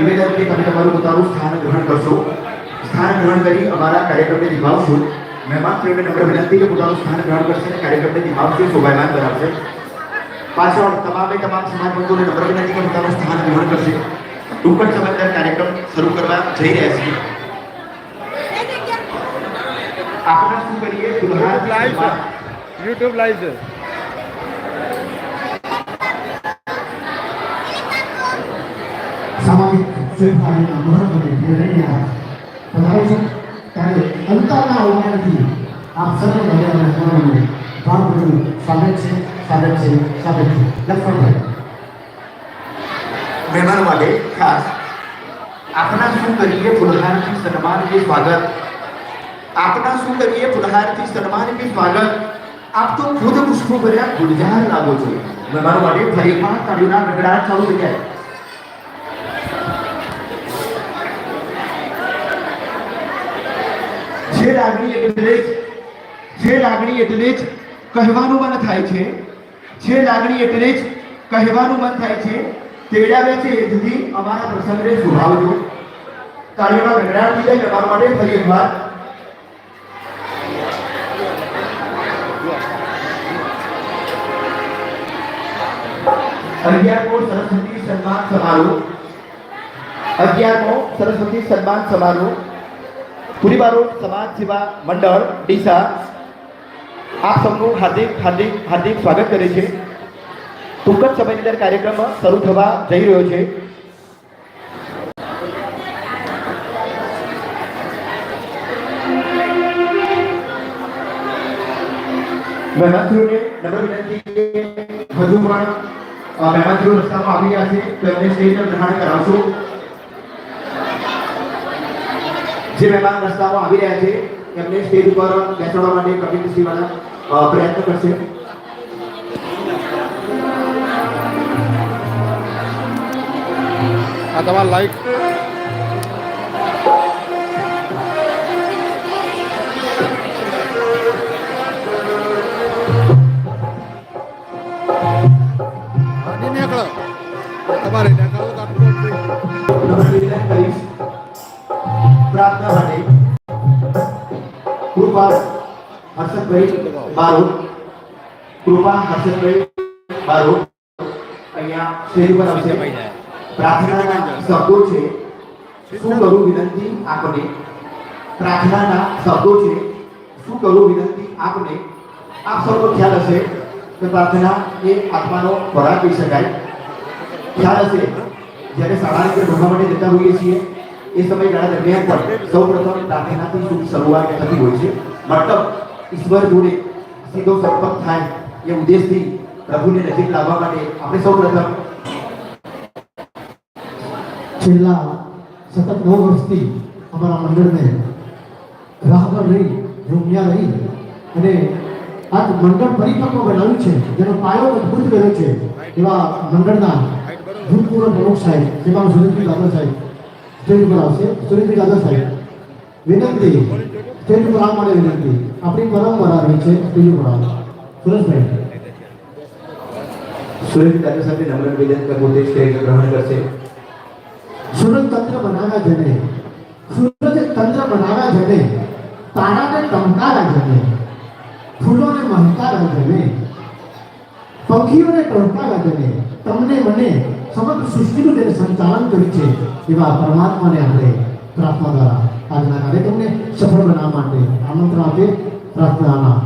નિવેદનથી તમે તમારું પોતાનું સ્થાન ગ્રહણ કરશો સ્થાન ગ્રહણ કરી અમારા કાર્યક્રમને નિભાવશો મહેમાન શ્રીઓને નમ્ર વિનંતી કે પોતાનું સ્થાન ગ્રહણ કરશે અને કાર્યક્રમને નિભાવશે શોભાયમાન બનાવશે પાછળ તમામે તમામ સમાજબંધુઓને નમ્ર વિનંતી કે પોતાનું સ્થાન ગ્રહણ કરશે ટૂંક જ સમયની અંદર કાર્યક્રમ શરૂ કરવા જઈ રહ્યા છીએ આપણે શું કરીએ દુલ્હા લાઈવ છે યુટ્યુબ લાઈવ છે સામાજિક ફેરફારોના મહત્વને નિર્ણય પધારે છે ત્યારે અંતરના અવમાનથી આપ સર્વ ભગવાનના સ્મરણને ભાવભર્યું સ્વાગત છે સ્વાગત છે સ્વાગત છે લક્ષ્મણભાઈ મહેમાનો માટે ખાસ આપણા શું કરીએ ફુલહારથી સન્માન કે સ્વાગત? આપણા શું કરીએ ફુલહારથી સન્માન કે સ્વાગત? આપ તો ખુદ પુષ્પો ભર્યા ગુલજાર લાગો છો. મહેમાનો માટે ફરી પણ તાળીઓના ગગડાટ ચાલુ થઈ જાય. જે લાગણી એટલે જ, જે લાગણી એટલે જ કહેવાનું મન થાય છે. જે લાગણી એટલે જ કહેવાનું મન થાય છે. તેડાવે છે એ સુધી અમારા પ્રસંગને શુભાવજો તાળીઓના ગગડાટ થઈ જાય અમારા માટે ફરી એકવાર અગિયારમો સરસ્વતી સન્માન સમારોહ અગિયારમો સરસ્વતી સન્માન સમારોહ પુરીબારો સમાજ સેવા મંડળ ડીસા આપ સૌનું હાર્દિક હાર્દિક હાર્દિક સ્વાગત કરે છે ટૂંક જ સમયની અંદર કાર્યક્રમ શરૂ થવા જઈ રહ્યો છે. મહેમાનશ્રીઓને નમ્ર વિનંતી હજુ પણ અ, મહેમાનશ્રીઓ રસ્તામાં આવી રહ્યા છે તો એમને સ્ટેજ પર ગ્રહણ કરાવશો. જે મહેમાન રસ્તામાં આવી રહ્યા છે એમને સ્ટેજ ઉપર બેસાડવા માટે કપિલ વાળા પ્રયત્ન કરશે. આ તમારા લાઈક હજી નીકળો તમારે નીકળો તો આટલું જ છે. નમ્ર નિવેદન કરીશ પ્રાર્થના માટે કૃપા હર્ષદભાઈ બારોટ કૃપા હર્ષદભાઈ બારોટ અહીંયા સ્ટેજ પર આવશે પ્રાર્થનાના શબ્દો છે. શું કરું વિનંતી આપને? પ્રાર્થનાના શબ્દો છે. શું કરું વિનંતી આપને? આપ સૌનો ખ્યાલ હશે કે પ્રાર્થના એ આત્માનો ખોરાક કહી શકાય. ખ્યાલ હશે? જ્યારે શાળાની અંદર ભણવા માટે જતા હોઈએ છીએ, એ સમયગાળા દરમિયાન પણ સૌ પ્રથમ પ્રાર્થનાથી શુભ શરૂઆત થતી હોય છે. મતલબ, ઈશ્વર જોડે સીધો સંપર્ક થાય એ ઉદ્દેશથી પ્રભુને નજીક લાવવા માટે આપણે સૌ પ્રથમ છેલ્લા સતત નવ વર્ષથી અમારા મંડળને રાહ પર રહી રૂમિયા રહી અને આ મંડળ પરિપક્વ બનાવ્યું છે, જેનો પાયો મજબૂત કર્યો છે એવા મંડળના ભૂતપૂર્વ પ્રમુખ સાહેબ જેમાં સુરેશભાઈ દાદા સાહેબ, સ્ટેજ ઉપર આવશે. સુરેશભાઈ દાદા સાહેબ, વિનંતી, સ્ટેજ ઉપર આવવા માટે વિનંતી. આપણી પરંપરા રહી છે, સ્ટેજ ઉપર આવો સુરેશભાઈ. સુરેન્દ્ર દાદા સાથે નમ્ર કે પોતે સ્ટેજ ગ્રહણ કરશે. સૂરજ તંત્ર બનાવ્યા જને. સૂરજ તંત્ર બનાવ્યા જને. તારાને ટમકારા જને. ફૂલોને મહકારા જને. પંખીઓને ટમકારા જને. તમને મને સમગ્ર સૃષ્ટિનું જેને સંચાલન કર્યું છે એવા પરમાત્માને આપણે પ્રાર્થના દ્વારા આજના કાર્યક્રમને સફળ બનાવવા માટે આમંત્રણ આપે પ્રાર્થનાના